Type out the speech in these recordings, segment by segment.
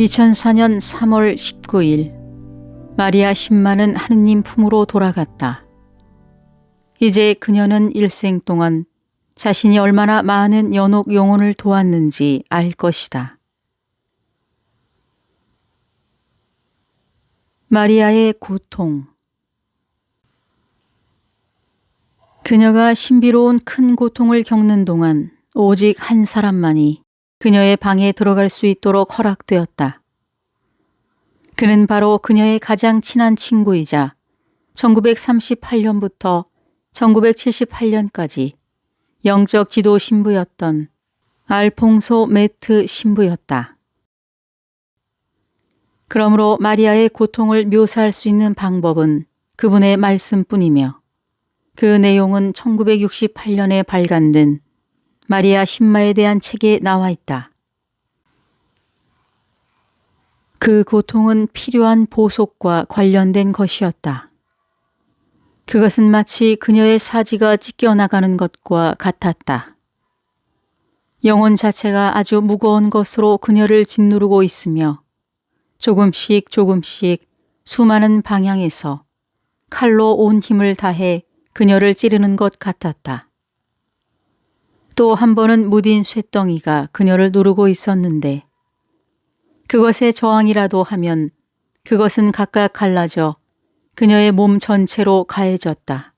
2004년 3월 19일 마리아 신마는 하느님 품으로 돌아갔다. 이제 그녀는 일생 동안 자신이 얼마나 많은 연옥 영혼을 도왔는지 알 것이다. 마리아의 고통 그녀가 신비로운 큰 고통을 겪는 동안 오직 한 사람만이 그녀의 방에 들어갈 수 있도록 허락되었다. 그는 바로 그녀의 가장 친한 친구이자 1938년부터 1978년까지 영적 지도 신부였던 알퐁소 메트 신부였다. 그러므로 마리아의 고통을 묘사할 수 있는 방법은 그분의 말씀뿐이며 그 내용은 1968년에 발간된 마리아 신마에 대한 책에 나와 있다. 그 고통은 필요한 보속과 관련된 것이었다. 그것은 마치 그녀의 사지가 찢겨나가는 것과 같았다. 영혼 자체가 아주 무거운 것으로 그녀를 짓누르고 있으며 조금씩 조금씩 수많은 방향에서 칼로 온 힘을 다해 그녀를 찌르는 것 같았다. 또 한 번은 무딘 쇠덩이가 그녀를 누르고 있었는데 그것의 저항이라도 하면 그것은 각각 갈라져 그녀의 몸 전체로 가해졌다.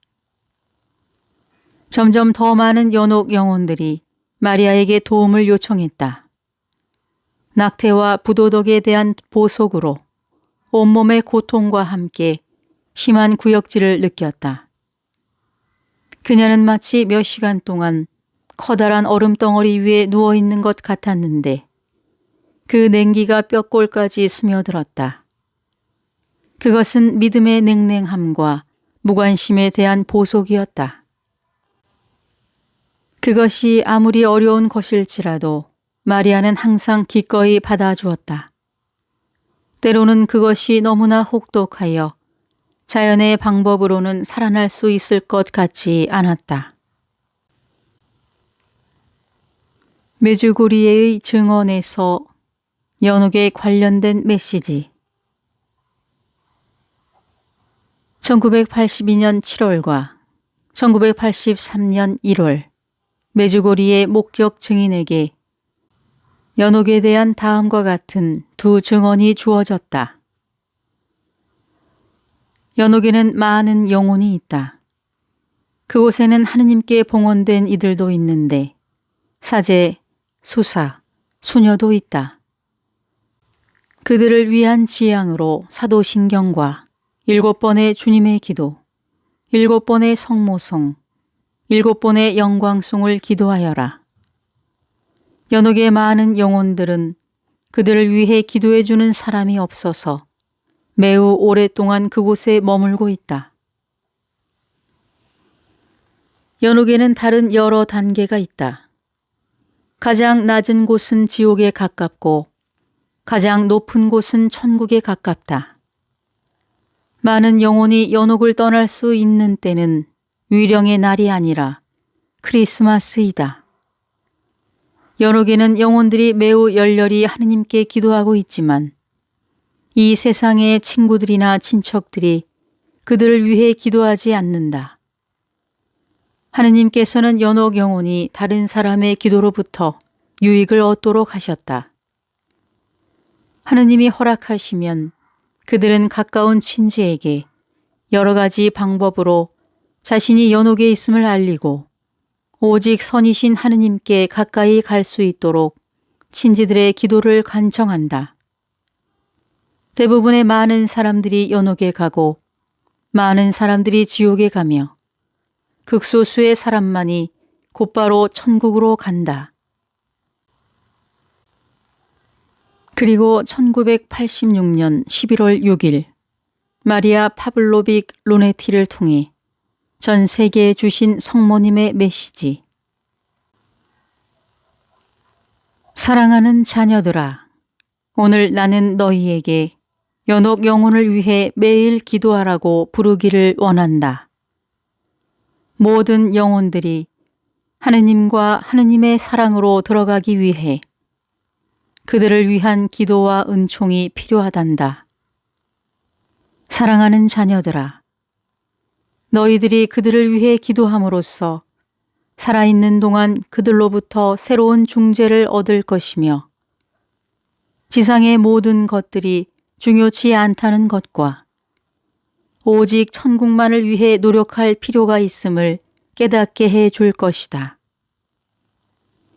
점점 더 많은 연옥 영혼들이 마리아에게 도움을 요청했다. 낙태와 부도덕에 대한 보속으로 온몸의 고통과 함께 심한 구역질을 느꼈다. 그녀는 마치 몇 시간 동안 커다란 얼음 덩어리 위에 누워 있는 것 같았는데 그 냉기가 뼈골까지 스며들었다. 그것은 믿음의 냉랭함과 무관심에 대한 보속이었다. 그것이 아무리 어려운 것일지라도 마리아는 항상 기꺼이 받아주었다. 때로는 그것이 너무나 혹독하여 자연의 방법으로는 살아날 수 있을 것 같지 않았다. 메주고리에의 증언에서 연옥에 관련된 메시지 1982년 7월과 1983년 1월 메주고리의 목격 증인에게 연옥에 대한 다음과 같은 두 증언이 주어졌다. 연옥에는 많은 영혼이 있다. 그곳에는 하느님께 봉헌된 이들도 있는데 사제, 수사, 수녀도 있다. 그들을 위한 지향으로 사도신경과 일곱 번의 주님의 기도, 일곱 번의 성모송, 일곱 번의 영광송을 기도하여라. 연옥의 많은 영혼들은 그들을 위해 기도해주는 사람이 없어서 매우 오랫동안 그곳에 머물고 있다. 연옥에는 다른 여러 단계가 있다. 가장 낮은 곳은 지옥에 가깝고 가장 높은 곳은 천국에 가깝다. 많은 영혼이 연옥을 떠날 수 있는 때는 위령의 날이 아니라 크리스마스이다. 연옥에는 영혼들이 매우 열렬히 하느님께 기도하고 있지만 이 세상의 친구들이나 친척들이 그들을 위해 기도하지 않는다. 하느님께서는 연옥 영혼이 다른 사람의 기도로부터 유익을 얻도록 하셨다. 하느님이 허락하시면 그들은 가까운 친지에게 여러 가지 방법으로 자신이 연옥에 있음을 알리고 오직 선이신 하느님께 가까이 갈 수 있도록 친지들의 기도를 간청한다. 대부분의 많은 사람들이 연옥에 가고 많은 사람들이 지옥에 가며 극소수의 사람만이 곧바로 천국으로 간다. 그리고 1986년 11월 6일 마리아 파블로빅 로네티를 통해 전 세계에 주신 성모님의 메시지. 사랑하는 자녀들아, 오늘 나는 너희에게 연옥 영혼을 위해 매일 기도하라고 부르기를 원한다. 모든 영혼들이 하느님과 하느님의 사랑으로 들어가기 위해 그들을 위한 기도와 은총이 필요하단다. 사랑하는 자녀들아, 너희들이 그들을 위해 기도함으로써 살아있는 동안 그들로부터 새로운 중재를 얻을 것이며 지상의 모든 것들이 중요치 않다는 것과 오직 천국만을 위해 노력할 필요가 있음을 깨닫게 해 줄 것이다.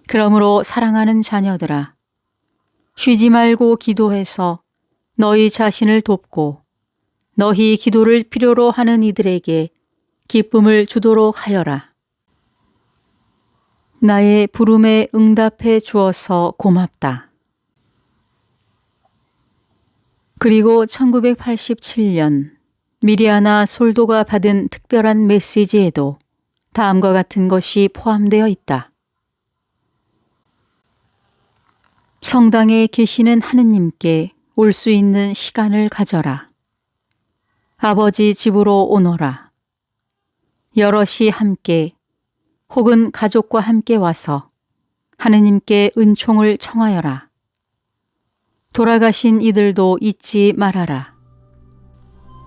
그러므로 사랑하는 자녀들아, 쉬지 말고 기도해서 너희 자신을 돕고 너희 기도를 필요로 하는 이들에게 기쁨을 주도록 하여라. 나의 부름에 응답해 주어서 고맙다. 그리고 1987년 미리아나 솔도가 받은 특별한 메시지에도 다음과 같은 것이 포함되어 있다. 성당에 계시는 하느님께 올 수 있는 시간을 가져라. 아버지 집으로 오너라. 여럿이 함께 혹은 가족과 함께 와서 하느님께 은총을 청하여라. 돌아가신 이들도 잊지 말아라.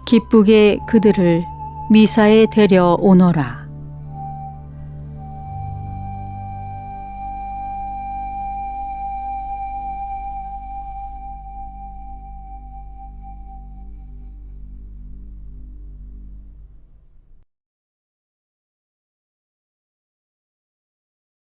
기쁘게 그들을 미사에 데려 오너라.